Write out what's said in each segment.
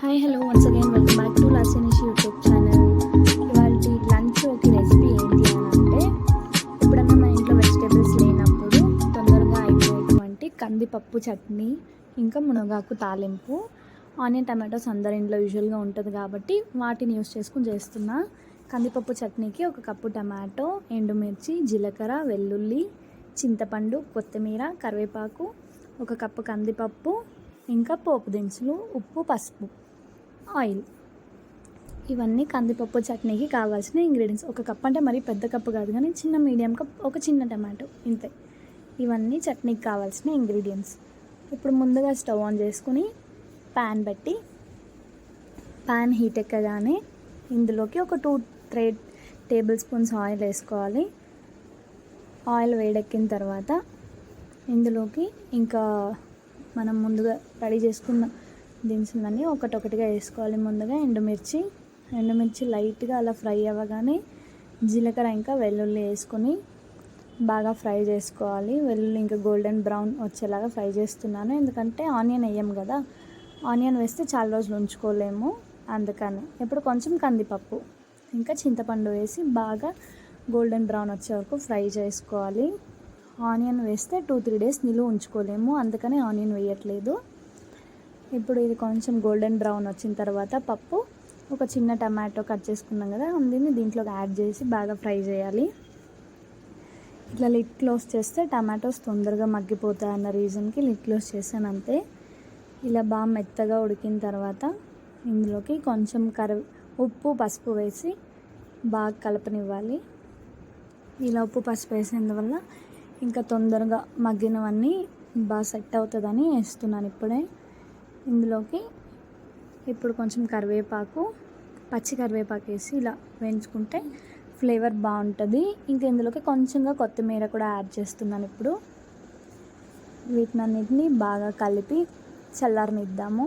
Hi hello once again welcome back to లాసినిషి YouTube channel ఇవాళ lunch ఒక recipe ఏంటి అని అంటే ఎప్పుడన్నా మా ఇంట్లో వెజిటేబుల్స్ లేనప్పుడు తొందరగా అయిపోయేటువంటి కందిపప్పు చట్నీ ఇంకా మునగాకు తాలింపు ఆనియన్ టమాటోస్ అందరి ఇంట్లో యూజువల్గా ఉంటుంది కాబట్టి వాటిని యూస్ చేసుకుని చేస్తున్నా. కందిపప్పు చట్నీకి ఒక కప్పు టమాటో ఎండుమిర్చి జీలకర్ర వెల్లుల్లి చింతపండు కొత్తిమీర కరివేపాకు ఒక కప్పు కందిపప్పు ఇంకా పోపు దినుసులు ఉప్పు పసుపు. ఆయిల్. ఇవన్నీ కందిపప్పు చట్నీకి కావాల్సిన ఇంగ్రీడియంట్స్. ఒక కప్ అంటే మరీ పెద్ద కప్పు కాదు కానీ చిన్న మీడియం కప్ ఒక చిన్న టమాటో ఇంతే. ఇవన్నీ చట్నీకి కావాల్సిన ఇంగ్రీడియంట్స్. ఇప్పుడు ముందుగా స్టవ్ ఆన్ చేసుకుని ప్యాన్ పెట్టి ప్యాన్ హీట్ ఎక్కగానే ఇందులోకి ఒక two three table spoons oil వేసుకోవాలి. ఆయిల్ వేడెక్కిన తర్వాత ఇందులోకి ఇంకా మనం ముందుగా రెడీ చేసుకున్న దినుసులన్నీ ఒకటొకటిగా వేసుకోవాలి ముందుగా ఎండుమిర్చి. ఎండుమిర్చి లైట్గా అలా ఫ్రై అవ్వగానే జీలకర్ర ఇంకా వెల్లుల్లి వేసుకొని బాగా ఫ్రై చేసుకోవాలి. వెల్లుల్లి ఇంకా గోల్డెన్ బ్రౌన్ వచ్చేలాగా ఫ్రై చేస్తున్నాను. ఎందుకంటే ఆనియన్ వేయం కదా. ఆనియన్ వేస్తే చాలా రోజులు ఉంచుకోలేము అందుకని. ఇప్పుడు కొంచెం కందిపప్పు ఇంకా చింతపండు వేసి బాగా గోల్డెన్ బ్రౌన్ వచ్చే వరకు ఫ్రై చేసుకోవాలి. ఆనియన్ వేస్తే టూ త్రీ డేస్ నిలువ ఉంచుకోలేము అందుకని ఆనియన్ వేయట్లేదు. ఇప్పుడు ఇది కొంచెం గోల్డెన్ బ్రౌన్ వచ్చిన తర్వాత పప్పు ఒక చిన్న టమాటో కట్ చేసుకున్నాం కదా అందుని దీంట్లోకి యాడ్ చేసి బాగా ఫ్రై చేయాలి. ఇట్లా లిట్ క్లోజ్ చేస్తే టమాటోస్ తొందరగా మగ్గిపోతాయి అన్న రీజన్కి లిట్ క్లోజ్ చేశాను అంతే. ఇలా బాగా మెత్తగా ఉడికిన తర్వాత ఇందులోకి కొంచెం కరి ఉప్పు పసుపు వేసి బాగా కలపనివ్వాలి. ఇలా ఉప్పు పసుపు వేసేందువల్ల ఇంకా తొందరగా మగ్గినవన్నీ బాగా సెట్ అవుతుందని వేస్తున్నాను ఇప్పుడే. ఇందులోకి ఇప్పుడు కొంచెం కరివేపాకు పచ్చి కరివేపాకు వేసి ఇలా వేయించుకుంటే ఫ్లేవర్ బాగుంటుంది. ఇంకా ఇందులోకి కొంచెంగా కొత్తిమీర కూడా యాడ్ చేస్తున్నాను ఇప్పుడు. వీటినన్నిటిని బాగా కలిపి చల్లారనిద్దాము.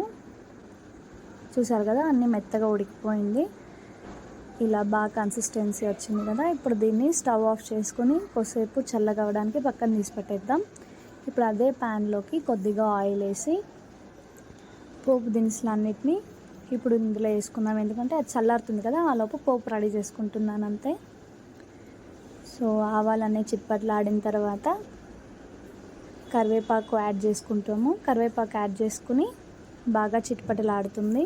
చూసారు కదా అన్నీ మెత్తగా ఉడికిపోయింది. ఇలా బాగా కన్సిస్టెన్సీ వచ్చింది కదా ఇప్పుడు దీన్ని స్టవ్ ఆఫ్ చేసుకొని కొద్దిసేపు చల్లగా అవ్వడానికి పక్కన తీసి పెట్టేద్దాం. ఇప్పుడు అదే ప్యాన్లోకి కొద్దిగా ఆయిల్ వేసి పోపు దినుసులు అన్నిటినీ ఇప్పుడు ఇందులో వేసుకుందాం. ఎందుకంటే అది చల్లారుతుంది కదా ఆ లోపు పోపు రెడీ చేసుకుంటున్నాను అంతే. సో ఆవాలన్నీ చిప్పట్లాడిన తర్వాత కరివేపాకు యాడ్ చేసుకుంటాము. కరివేపాకు యాడ్ చేసుకుని బాగా చిట్పటలాడుతుంది.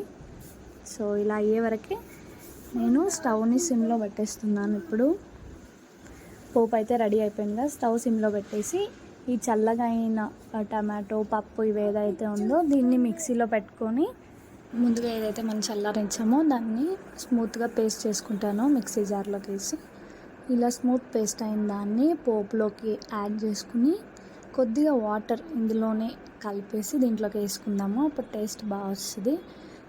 సో ఇలా అయ్యే వరకే నేను స్టవ్ని సిమ్లో పెట్టేస్తున్నాను. ఇప్పుడు పోపు అయితే రెడీ అయిపోయింది కదా స్టవ్ సిమ్లో పెట్టేసి ఈ చల్లగా అయిన టమాటో పప్పు ఇవి ఏదైతే ఉందో దీన్ని మిక్సీలో పెట్టుకొని ముందుగా ఏదైతే మనం చల్లారించామో దాన్ని స్మూత్గా పేస్ట్ చేసుకుంటాను మిక్సీ జార్లోకి వేసి. ఇలా స్మూత్ పేస్ట్ అయిన దాన్ని పోపులోకి యాడ్ చేసుకుని కొద్దిగా వాటర్ ఇందులోనే కలిపేసి దీంట్లోకి వేసుకుందాము. అప్పుడు టేస్ట్ బాగా వస్తుంది.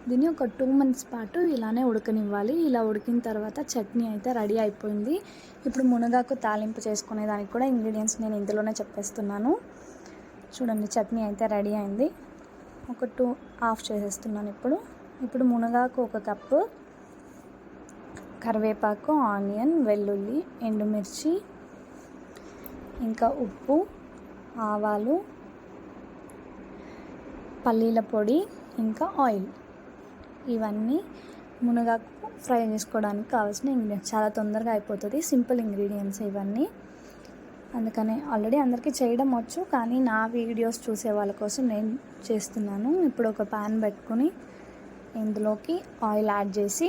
దీన్ని ఒక టూ మంత్స్ పాటు ఇలానే ఉడకనివ్వాలి. ఇలా ఉడికిన తర్వాత చట్నీ అయితే రెడీ అయిపోయింది. ఇప్పుడు మునగాకు తాలింపు చేసుకునే దానికి కూడా ఇంగ్రీడియంట్స్ నేను ఇందులోనే చెప్పేస్తున్నాను. చూడండి చట్నీ అయితే రెడీ అయింది. ఒక టూ ఆఫ్ చేసేస్తున్నాను ఇప్పుడు. ఇప్పుడు మునగాకు ఒక కప్పు కరివేపాకు ఆనియన్ వెల్లుల్లి ఎండుమిర్చి ఇంకా ఉప్పు ఆవాలు పల్లీల పొడి ఇంకా ఆయిల్. ఇవన్నీ మునగాకు ఫ్రై చేసుకోవడానికి కావాల్సిన ఇంగ్రీడియంట్స్ చాలా తొందరగా అయిపోతుంది. సింపుల్ ఇంగ్రీడియంట్స్ ఇవన్నీ. అందుకని ఆల్రెడీ అందరికీ చేయడం వచ్చు కానీ నా వీడియోస్ చూసే వాళ్ళ కోసం నేను చేస్తున్నాను. ఇప్పుడు ఒక ప్యాన్ పెట్టుకొని ఇందులోకి ఆయిల్ యాడ్ చేసి